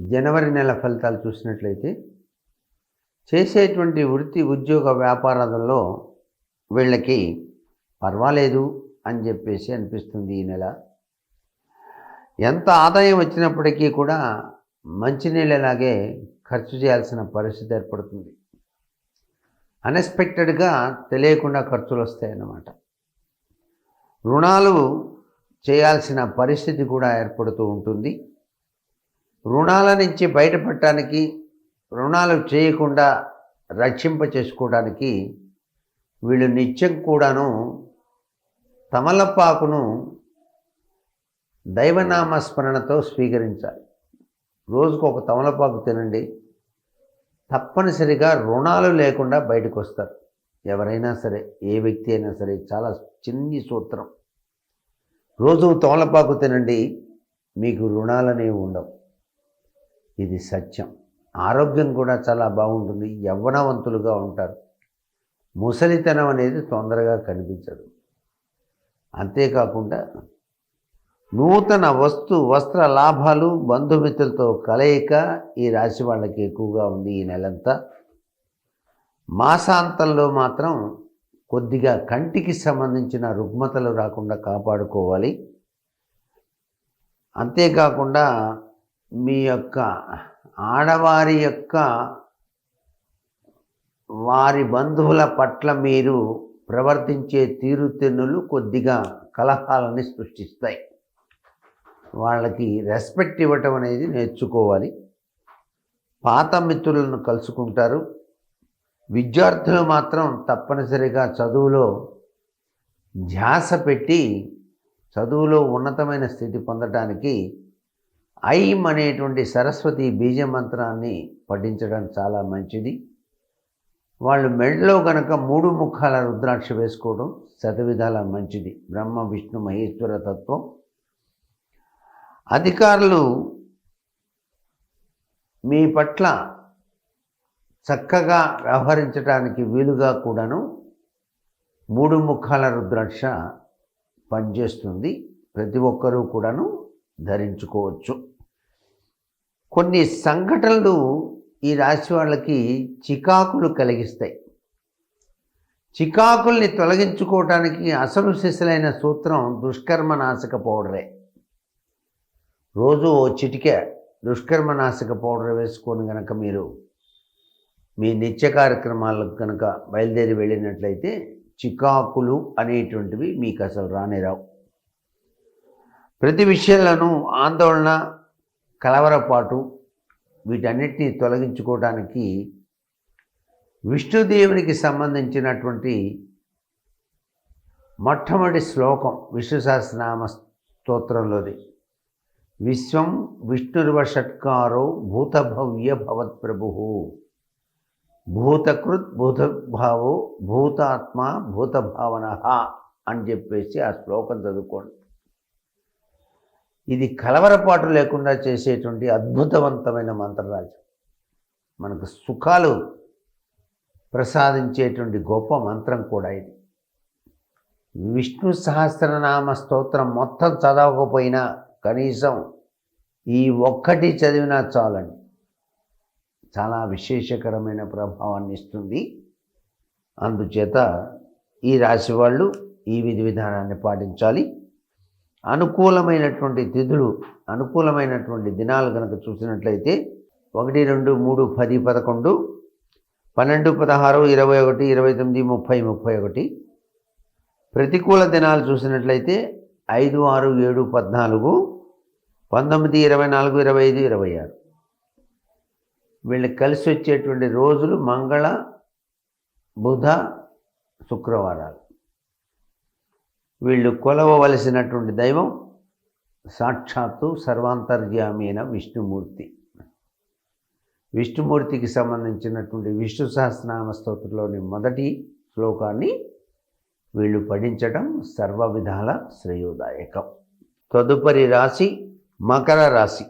జనవరి నెల ఫలితాలు చూసినట్లయితే చేసేటువంటి వృత్తి ఉద్యోగ వ్యాపారాలలో వీళ్ళకి పర్వాలేదు అని చెప్పేసి అనిపిస్తుంది ఈ నెల. ఎంత ఆదాయం వచ్చినప్పటికీ కూడా మంచినీళ్ళలాగే ఖర్చు చేయాల్సిన పరిస్థితి ఏర్పడుతుంది. అన్ఎక్స్పెక్టెడ్గా తెలియకుండా ఖర్చులు వస్తాయన్నమాట. రుణాలు చేయాల్సిన పరిస్థితి కూడా ఏర్పడుతూ ఉంటుంది. రుణాల నుంచి బయటపడటానికి రుణాలు చేయకుండా రక్షింప చేసుకోవడానికి వీళ్ళు నిత్యం కూడాను తమలపాకును దైవనామస్మరణతో స్వీకరించాలి. రోజుకు ఒక తమలపాకు తినండి. తప్పనిసరిగా రుణాలు లేకుండా బయటకు వస్తారు ఎవరైనా సరే ఏ వ్యక్తి అయినా సరే చాలా చిన్ని సూత్రం. రోజు తమలపాకు తినండి మీకు రుణాలనేవి ఉండవు. ఇది సత్యం. ఆరోగ్యం కూడా చాలా బాగుంటుంది. యవ్వనవంతులుగా ఉంటారు. ముసలితనం అనేది తొందరగా కనిపించదు. అంతేకాకుండా నూతన వస్తు వస్త్ర లాభాలు బంధుమిత్రులతో కలయిక ఈ రాశి వాళ్ళకి ఎక్కువగా ఉంది ఈ నెలంతా. మాసాంతంలో మాత్రం కొద్దిగా కంటికి సంబంధించిన రుగ్మతలు రాకుండా కాపాడుకోవాలి. అంతేకాకుండా మీ యొక్క ఆడవారి యొక్క వారి బంధువుల పట్ల మీరు ప్రవర్తించే తీరుతెన్నులు కొద్దిగా కలహాలని సృష్టిస్తాయి. వాళ్ళకి రెస్పెక్ట్ ఇవ్వటం అనేది నేర్చుకోవాలి. పాత మిత్రులను కలుసుకుంటారు. విద్యార్థులు మాత్రం తప్పనిసరిగా చదువులో ధ్యాస పెట్టి చదువులో ఉన్నతమైన స్థితి పొందటానికి ఐం అనేటువంటి సరస్వతి బీజ మంత్రాన్ని పఠించడం చాలా మంచిది. వాళ్ళు మెడలో గనక మూడు ముఖాల రుద్రాక్ష వేసుకోవడం శతవిధాల మంచిది. బ్రహ్మ విష్ణు మహేశ్వర తత్వం. అధికారులు మీ పట్ల చక్కగా వ్యవహరించడానికి వీలుగా కూడాను మూడు ముఖాల రుద్రాక్ష పనిచేస్తుంది. ప్రతి ఒక్కరూ కూడాను ధరించుకోవచ్చు. కొన్ని సంఘటనలు ఈ రాశి వాళ్ళకి చికాకులు కలిగిస్తాయి. చికాకుల్ని తొలగించుకోవటానికి అసలు సిసలైన సూత్రం దుష్కర్మ నాశక పౌడరే రోజు ఓ చిటికే దుష్కర్మ నాశక పౌడర్ వేసుకొని కనుక మీరు మీ నిత్య కార్యక్రమాలకు కనుక బయలుదేరి వెళ్ళినట్లయితే చికాకులు అనేటువంటివి మీకు అసలు రానేరావు. ప్రతి విషయంలోనూ ఆందోళన కలవరపాటు వీటన్నిటినీ తొలగించుకోవడానికి విష్ణుదేవునికి సంబంధించినటువంటి మొట్టమొదటి శ్లోకం విష్ణు సహస్రనామ స్తోత్రంలోది. విశ్వం విష్ణుర్వ షట్కారో భూతభవ్య భవత్ప్రభు భూతకృత్ భూతభావో భూతాత్మ భూతభావన అని చెప్పేసి ఆ శ్లోకం చదువుకోండి. ఇది కలవరపాటు లేకుండా చేసేటువంటి అద్భుతవంతమైన మంత్రరాజు. మనకు సుఖాలు ప్రసాదించేటువంటి గొప్ప మంత్రం కూడా ఇది. విష్ణు సహస్రనామ స్తోత్రం మొత్తం చదవకపోయినా కనీసం ఈ ఒక్కటి చదివినా చాలండి. చాలా విశేషకరమైన ప్రభావాన్ని ఇస్తుంది. అందుచేత ఈ రాశి వాళ్ళు ఈ విధి విధానాన్ని పాటించాలి. అనుకూలమైనటువంటి తిథులు అనుకూలమైనటువంటి దినాలు కనుక చూసినట్లయితే ఒకటి రెండు మూడు పది పదకొండు పన్నెండు పదహారు ఇరవై ఒకటి ఇరవై తొమ్మిది ముప్పై ముప్పై ఒకటి. ప్రతికూల దినాలు చూసినట్లయితే ఐదు ఆరు ఏడు పద్నాలుగు పంతొమ్మిది ఇరవై నాలుగు ఇరవై ఐదు ఇరవై ఆరు. వీళ్ళు కలిసి వచ్చేటువంటి రోజులు మంగళ బుధ శుక్రవారాలు. వీళ్ళు కొలవవలసినటువంటి దైవం సాక్షాత్తు సర్వాంతర్యామి అయిన విష్ణుమూర్తి. విష్ణుమూర్తికి సంబంధించినటువంటి విష్ణు సహస్రనామ స్తోత్రంలోని మొదటి శ్లోకాన్ని వీళ్ళు పఠించటం సర్వ విధాల శ్రేయోదాయకం. తదుపరి రాశి మకర రాశి.